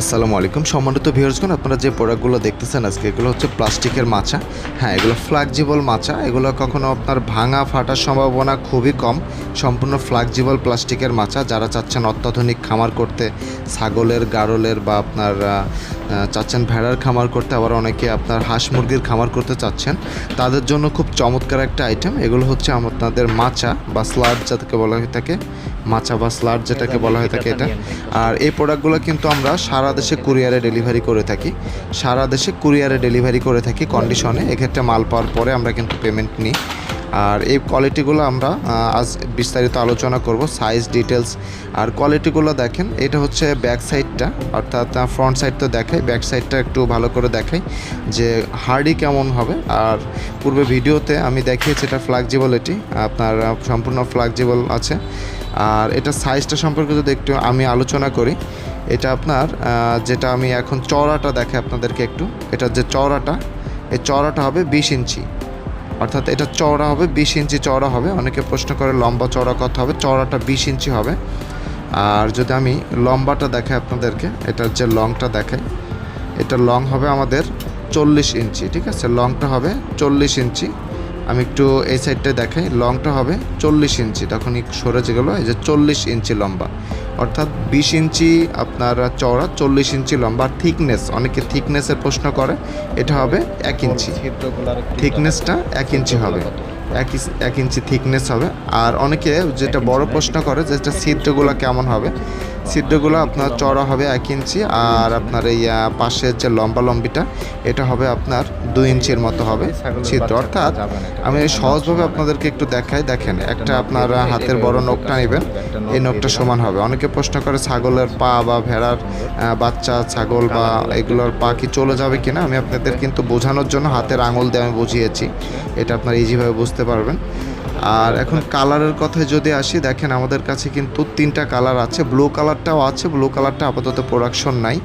আসসালামু আলাইকুম। সম্মানিত ভিউয়ার্সগণ, আপনারা যে প্রোডাক্টগুলো দেখতেছেন আজকে, এগুলো হচ্ছে প্লাস্টিকের মাচা। হ্যাঁ এগুলো ফ্লাক্সিবল মাচা। এগুলো কখনো আপনার ভাঙা, ফাটার সম্ভাবনা খুবই কম। সম্পূর্ণ ফ্লাক্সিবল প্লাস্টিকের মাচা। যারা চাচ্ছেন অত্যাধুনিক খামার করতে, ছাগলের গাড়লের বা আপনার চাচ্ছেন ভেড়ার খামার করতে, আবার অনেকে আপনার হাঁস মুরগির খামার করতে চাচ্ছেন। তাদের জন্য খুব চমৎকার একটা আইটেম এগুলো হচ্ছে আপনাদের মাচা বা স্লাড যাকে বলা হয়ে থাকে মাচা বা স্লাড যেটাকে বলা হয়ে থাকে এটা। আর এই প্রোডাক্টগুলো কিন্তু আমরা সারা দেশে কুরিয়ারে ডেলিভারি করে থাকি। সারা দেশে কুরিয়ারে ডেলিভারি করে থাকি কন্ডিশনে এক্ষেত্রে মাল পাওয়ার পরে আমরা কিন্তু পেমেন্ট নিই। আর এই কোয়ালিটিগুলো আমরা আজ বিস্তারিত আলোচনা করব সাইজ ডিটেলস আর কোয়ালিটিগুলো দেখেন, এটা হচ্ছে ব্যাক সাইডটা অর্থাৎ ফ্রন্ট সাইড তো দেখাই ব্যাক সাইডটা একটু ভালো করে দেখাই যে হার্ডি কেমন হবে। আর পূর্বে ভিডিওতে আমি দেখিয়েছি এটা ফ্লাক্সিবলিটি আপনার সম্পূর্ণ ফ্লাক্সিবল আছে। আর এটা সাইজটা সম্পর্কে যদি একটু আমি আলোচনা করি, এটা আপনার যেটা আমি এখন চওড়াটা দেখাই আপনাদেরকে একটু, এটা যে চওড়াটা, এই চওড়াটা হবে বিশ ইঞ্চি। অর্থাৎ এটা চওড়া হবে, বিশ ইঞ্চি চওড়া হবে। অনেকে প্রশ্ন করে লম্বা চওড়া কত হবে? চওড়াটা বিশ ইঞ্চি হবে। আর যদি আমি লম্বাটা দেখাই আপনাদেরকে এটার যে লংটা দেখাই। এটা লং হবে আমাদের চল্লিশ ইঞ্চি, ঠিক আছে? লংটা হবে চল্লিশ ইঞ্চি। আমি একটু এই সাইডটা দেখাই। লংটা হবে চল্লিশ ইঞ্চি। তখন একটু সরে গেলো এই যে চল্লিশ ইঞ্চি লম্বা। অর্থাৎ বিশ ইঞ্চি আপনার চওড়া চল্লিশ ইঞ্চি লম্বা। আর থিকনেস অনেকে থিকনেসের প্রশ্ন করে এটা হবে এক ইঞ্চি। থিকনেসটা এক ইঞ্চি হবে। এক ইস- এক ইঞ্চি থিকনেস হবে। আর অনেকে যেটা বড় প্রশ্ন করে যে এটা ছিদ্রগুলো কেমন হবে? ছিদ্রগুলো আপনার চড়া হবে এক ইঞ্চি আর আপনার এই পাশের যে লম্বা লম্বিটা এটা হবে আপনার দুই ইঞ্চির মতো হবে ছিদ্র। অর্থাৎ আমি সহজভাবে আপনাদেরকে একটু দেখাই দেখেন একটা আপনার হাতের বড় নখটা নেবেন এই নখটা সমান হবে। অনেকে প্রশ্ন করে ছাগলের পা বা ভেড়ার বাচ্চা ছাগল বা এগুলোর পা কি চলে যাবে কিনা? আমি আপনাদের কিন্তু বোঝানোর জন্য হাতের আঙুল দিয়ে আমি বুঝিয়েছি। এটা আপনার ইজিভাবে বুঝতে পারবেন। আর এখন কালারের কথায় যদি আসি দেখেন আমাদের কাছে কিন্তু তিনটা কালার আছে। ব্লু কালারটাও আছে ব্লু কালারটা আপাতত প্রোডাকশন নাই।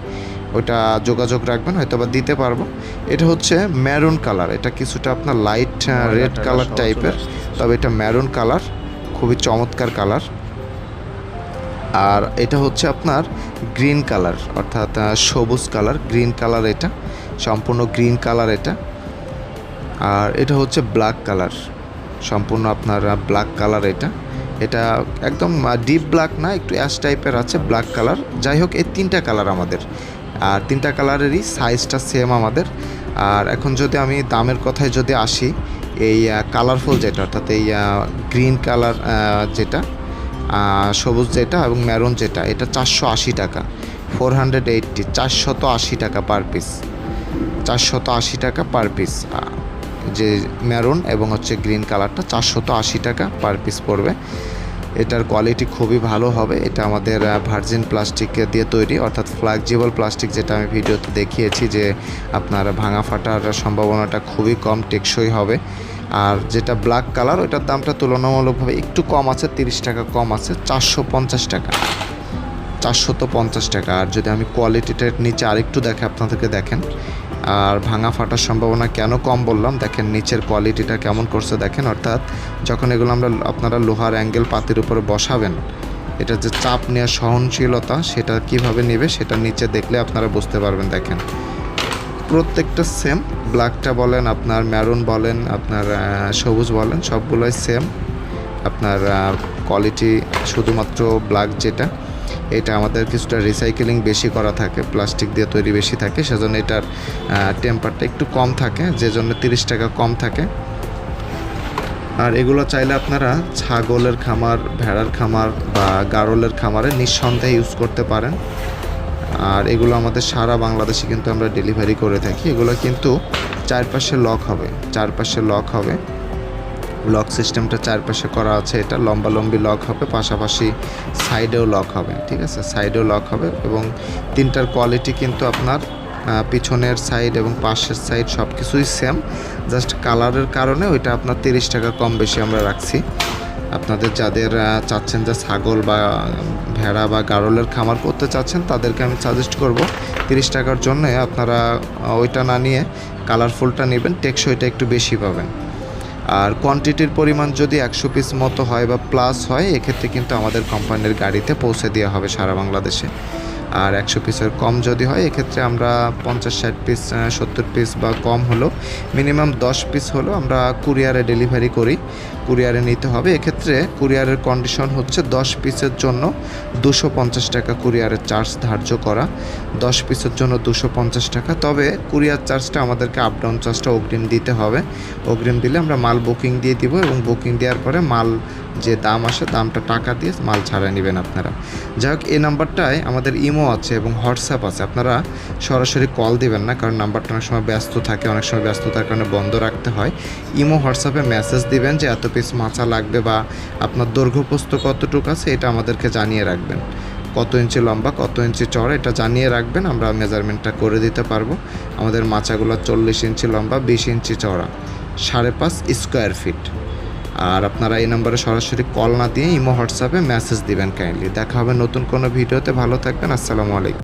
ওইটা যোগাযোগ রাখবেন হয়তো বা দিতে পারব। এটা হচ্ছে ম্যারুন কালার। এটা কিছুটা আপনার লাইট রেড কালার টাইপের তবে এটা ম্যারুন কালার খুবই চমৎকার কালার। আর এটা হচ্ছে আপনার গ্রিন কালার অর্থাৎ সবুজ কালার গ্রিন কালার এটা। সম্পূর্ণ গ্রিন কালার এটা। আর এটা হচ্ছে ব্ল্যাক কালার। সম্পূর্ণ আপনার ব্ল্যাক কালার এটা। এটা একদম ডিপ ব্ল্যাক না, একটু অ্যাশ টাইপের আছে ব্ল্যাক কালার যাই হোক, এই তিনটা কালার আমাদের। আর তিনটা কালারেরই সাইজটা সেম আমাদের। আর এখন যদি আমি দামের কথায় যদি আসি, এই কালারফুল যেটা, অর্থাৎ এই গ্রিন কালার যেটা সবুজ যেটা এবং মেরুন যেটা, এটা চারশো আশি টাকা। ফোর হান্ড্রেড এইটটি চারশত আশি টাকা পার পিস চারশত আশি টাকা পার পিস যে মেরুন এবং হচ্ছে গ্রিন কালারটা চারশত আশি টাকা পার পিস পড়বে। এটার কোয়ালিটি খুবই ভালো হবে। এটা আমাদের ভার্জিন প্লাস্টিক দিয়ে তৈরি, অর্থাৎ ফ্লাক্সিবল প্লাস্টিক যেটা আমি ভিডিওতে দেখিয়েছি যে আপনার ভাঙা ফাটার সম্ভাবনাটা খুবই কম, টেকসই হবে। আর যেটা ব্ল্যাক কালার ওইটার দামটা তুলনামূলকভাবে একটু কম আছে, তিরিশ টাকা কম আছে চারশো পঞ্চাশ টাকা। চারশত পঞ্চাশ টাকা। আর যদি আমি কোয়ালিটিটার নিচে আরেকটু দেখে, আপনাদেরকে দেখেন আর ভাঙা ফাটার সম্ভাবনা কেন কম বললাম? দেখেন, নিচের কোয়ালিটিটা কেমন করছে দেখেন, অর্থাৎ যখন এগুলো আমরা আপনারা লোহার অ্যাঙ্গেল পাতির উপরে বসাবেন, এটা যে চাপ নেওয়ার সহনশীলতা সেটা কীভাবে নেবে সেটা নিচে দেখলে আপনারা বুঝতে পারবেন, দেখেন। প্রত্যেকটা সেম ব্ল্যাকটা বলেন, আপনার ম্যারুন বলেন, আপনার সবুজ বলেন, সবগুলোই সেম আপনার কোয়ালিটি শুধুমাত্র ব্ল্যাক যেটা। এটা আমাদের কিছুটা রিসাইকেলিং বেশি করা থাকে প্লাস্টিক দিয়ে তৈরি বেশি থাকে, সেজন্য এটার টেম্পারটা একটু কম থাকে যে জন্য তিরিশ টাকা কম থাকে। আর এগুলো চাইলে আপনারা ছাগলের খামার, ভেড়ার খামার বা গারলের খামারে নিঃসন্দেহে ইউজ করতে পারেন। আর এগুলো আমাদের সারা বাংলাদেশে কিন্তু আমরা ডেলিভারি করে থাকি। এগুলো কিন্তু চারপাশে লক হবে, চারপাশে লক হবে। লক সিস্টেমটা চারপাশে করা আছে। এটা লম্বা লম্বি লক হবে, পাশাপাশি সাইডেও লক হবে, ঠিক আছে? সাইডেও লক হবে এবং তিনটার কোয়ালিটি কিন্তু আপনার পিছনের সাইড এবং পাশের সাইড সব কিছুই সেম জাস্ট কালারের কারণে ওইটা আপনার তিরিশ টাকা কম বেশি আমরা রাখছি। আপনাদের যাদের চাচ্ছেন যে ছাগল বা ভেড়া বা গারলের খামার করতে চাচ্ছেন, তাদেরকে আমি সাজেস্ট করব তিরিশ টাকার জন্য আপনারা ওইটা না নিয়ে কালারফুলটা নেবেন, টেকসইটা একটু বেশি পাবেন। আর কোয়ান্টিটির পরিমাণ যদি একশো পিস মতো হয় বা প্লাস হয়, এক্ষেত্রে কিন্তু আমাদের কোম্পানির গাড়িতে পৌঁছে দেওয়া হবে সারা বাংলাদেশে। আর একশো পিসের কম যদি হয়, এক্ষেত্রে আমরা পঞ্চাশ, ষাট পিস সত্তর পিস বা কম হলো। মিনিমাম দশ পিস হলো আমরা কুরিয়ারে ডেলিভারি করি কুরিয়ারে নিতে হবে। এক্ষেত্রে কুরিয়ারের কন্ডিশন হচ্ছে দশ পিসের জন্য দুশো পঞ্চাশ টাকা কুরিয়ারের চার্জ ধার্য করা। দশ পিসের জন্য দুশো পঞ্চাশ টাকা। তবে কুরিয়ার চার্জটা আমাদেরকে আপ ডাউন চার্জটা অগ্রিম দিতে হবে। অগ্রিম দিলে আমরা মাল বুকিং দিয়ে দিব এবং বুকিং দেওয়ার পরে মাল যে দাম আসে, দামটা টাকা দিয়ে মাল ছাড়াই নেবেন আপনারা। যাই হোক, এই নাম্বারটায় আমাদের ইমো আছে এবং হোয়াটসঅ্যাপ আছে। আপনারা সরাসরি কল দিবেন না, কারণ নাম্বারটা অনেক সময় ব্যস্ত থাকে, অনেক সময় ব্যস্ততার কারণে বন্ধ রাখতে হয়। ইমো, হোয়াটসঅ্যাপে মেসেজ দিবেন যে এত পিস মাছা লাগবে বা আপনার দৈর্ঘ্যপ্রস্থ কতটুকু আছে, এটা আমাদেরকে জানিয়ে রাখবেন। কত ইঞ্চি লম্বা, কত ইঞ্চি চড়া এটা জানিয়ে রাখবেন, আমরা মেজারমেন্টটা করে দিতে পারব। আমাদের মাচাগুলো চল্লিশ ইঞ্চি লম্বা, বিশ ইঞ্চি চড়া সাড়ে পাঁচ স্কোয়ার ফিট আর আপনারা এই নাম্বারে সরাসরি কল না দিয়ে ইমো, হোয়াটসঅ্যাপে মেসেজ দিবেন কাইন্ডলি দেখা হবে নতুন কোনো ভিডিওতে। ভালো থাকবেন। আসসালামু আলাইকুম।